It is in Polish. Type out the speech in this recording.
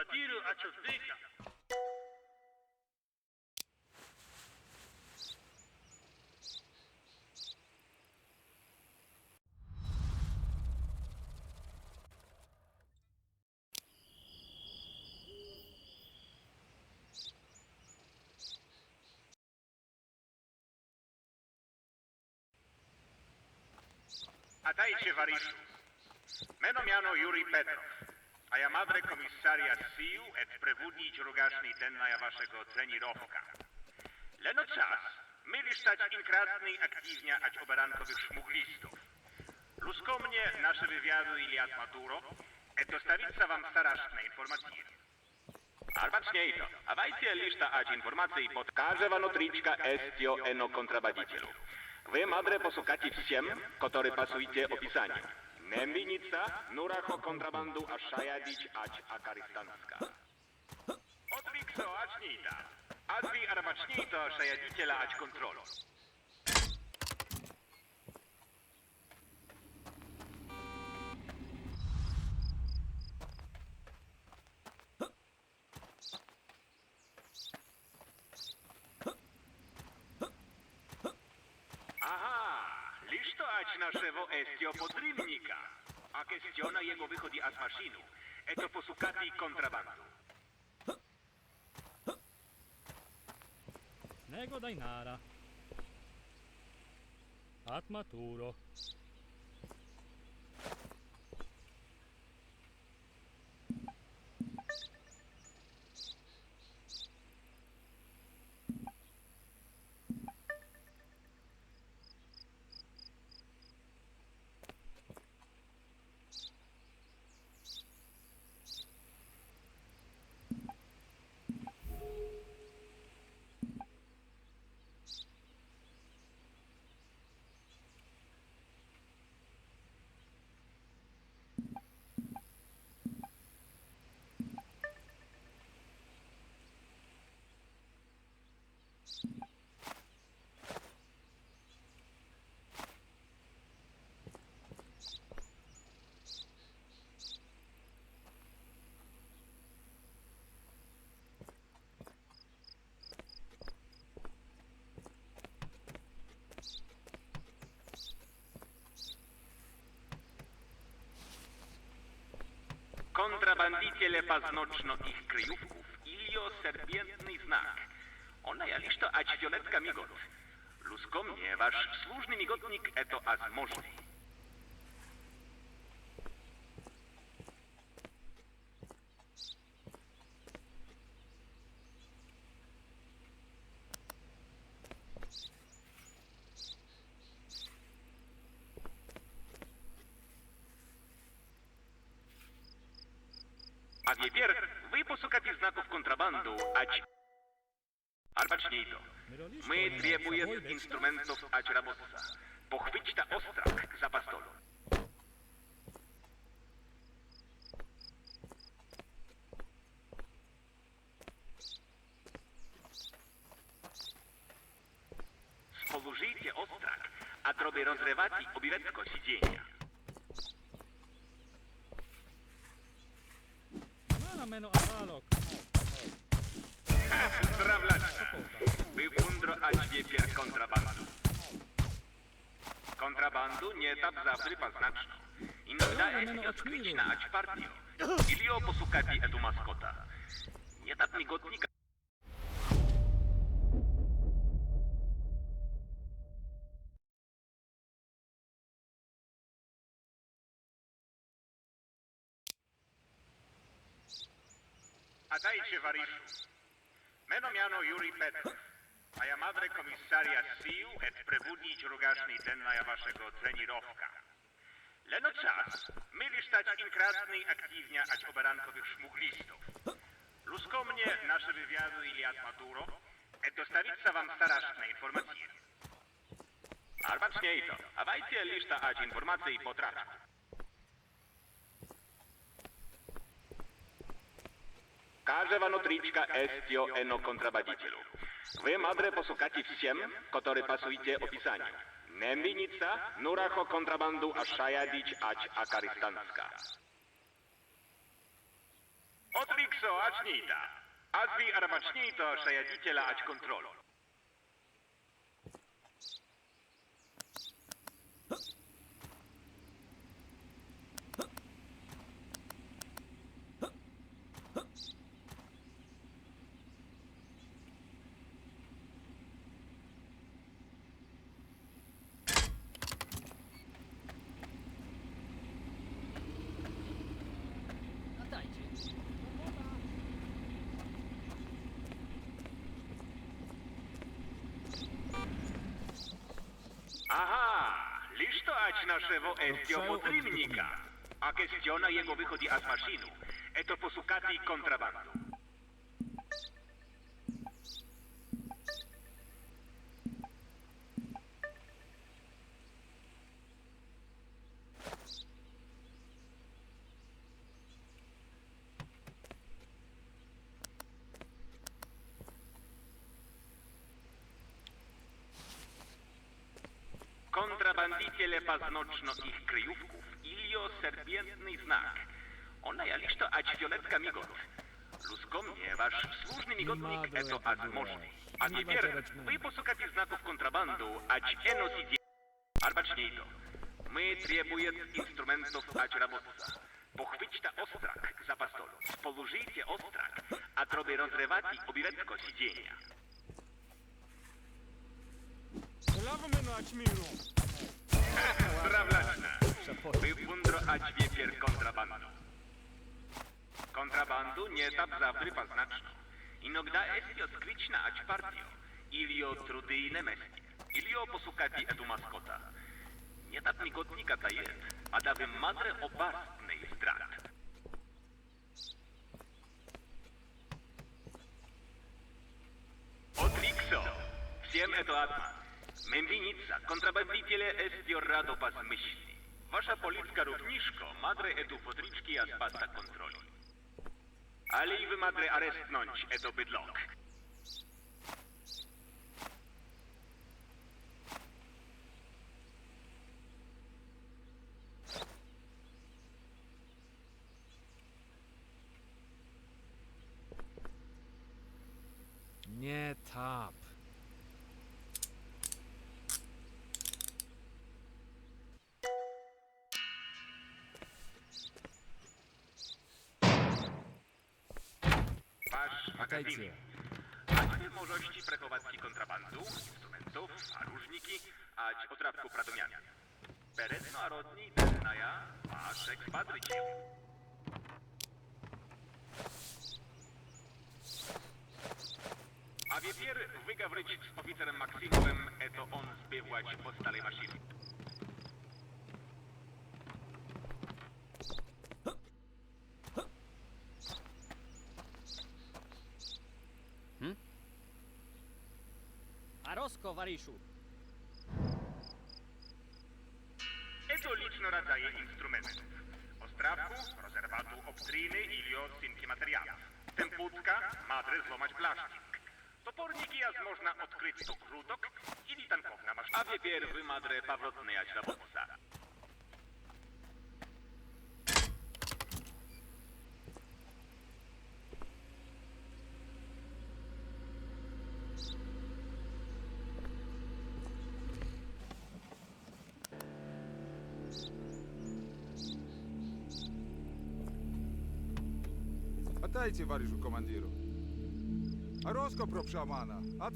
Adiru Achosdeka. A dajcie Wariszu. Meno miano Juri Petrov, a ja madre komisaria siu et prewodnić ten denna ja waszego trenirowka. Leno czas, myli stać inkratny aktywnia ać oberankowych szmuglistów. Luskomnie nasze wywiadu Iliad Maduro, et dostawica wam staraszne informacje. Albaczniej to, a wajcie liszta ać informacji podkaże wano estio eno kontrabadicielu. Wy madre posukacie wsiem, który pasujcie opisaniu. Nembinica, nuracho kontrabandu a szajadić ać akaristanska. Odwikso acznita. Adwi arbacznito szajadiciela ać kontrolu. Naszego estio podrywnika. A kwestiona jego wychodzi z maszynu. Eto posukati kontrabandu. Nego daj nara. Atmaturo. Kontrabandiciele paznocno ich kryjówków. Ilio serpientny znak. Ona ja lisz to ać fioletka migot. Lusko mnie, wasz służny migotnik eto az A wiepier, wy posłuchacie znaków kontrabandu, ać... Albaczniej to. My требуем instrumentów ać rabosa. Pochwyć ta ostrak za pastolu. Społużyjcie ostrak, a droby rozrywać obiletko siedzenia. Mana meno avalok. Zdrawlaczna. By fundro ać wiepier kontrabandu. Kontrabandu nie tap zawry paznaczno. Inda jest odkryćna ać partio. Ilio posukati etu maskota. Nie tap migotnika. A dajcie Wariszu. Meno miano Juri Petrov, a ja madre komisaria SIU et prewodnić rogacznej dennaja waszego trenirowka. Leno czas, myli stać inkrasny aktywnia ać oberankowych szmuglistów. Lusko mnie nasze wywiadu ili Maduro, et dostawica wam straszne informacje. Albacznie to, a wajcie liszta ać informacji potrafi. Każę notriczka estio eno kontrabadicielu. Wy madre posukacie wsiem, który pasujcie opisaniu. Neminica, nuracho kontrabandu a szajadić ać akarystanska. Otrikso acznita. Azwi armaczniej to szajadziciela ać kontrolu. Naszego estio potrywnika. A kwestiona jego wychodzi az maszynu. Eto kontrabandu. Kontrabandiciele paznoczno ich kryjówków. Ilio serpientny znak. Ona jaliż to ać violetka migot. Lusko mnie, wasz służny migotnik, eto az możny. A теперь вы посукати знаков контрабанду, ać eno sidzie. Арбачней то. Мы требует инструментов ać работца. Pochwyć ta ostrak za pastolu. Spolużyjcie ostrak, a troby rozrywati obiletko siedzenia. Lavo meno acmiru. Strawlaczna. Wypundro ać wiepier kontrabandu. Kontrabandu nie tap zawry paznaczno. Inogda est odkryćna ać partio. Ilio trudyjne mestie. Ilio posukati edu maskota. Nie tap migotnika ta jest, a dawy madre obastnej strat. Otrixo, всем это одна. Mędlinica, kontrabanditele estio rado pas myśli. Wasza policka równiżko, madre etu potriczki as basta kontroli. Ale i wy madre arestnąć eto bydlok. Czekajcie. Ać wy możności prechować kontrabandu, instrumentów, a różniki, ać otrawku pradomiania. Beretno a rodni ternaja, a szek padrycie. A wiepier wygawryć z oficerem Maksimowem, eto on zbywać po stale maszyny. Wariszu. Eto lično rodzaje instrumentów. Ostrawku, rozerwatu obstryny ili odcinki materiałów. Temputka, madry złamać blaszczyk. Toporniki jas można odkryć to krutok ili tankowna maszyna. A pierwy madre pawrotne jać передайте варежу командиру. Роско, Роскопроп шамана, от.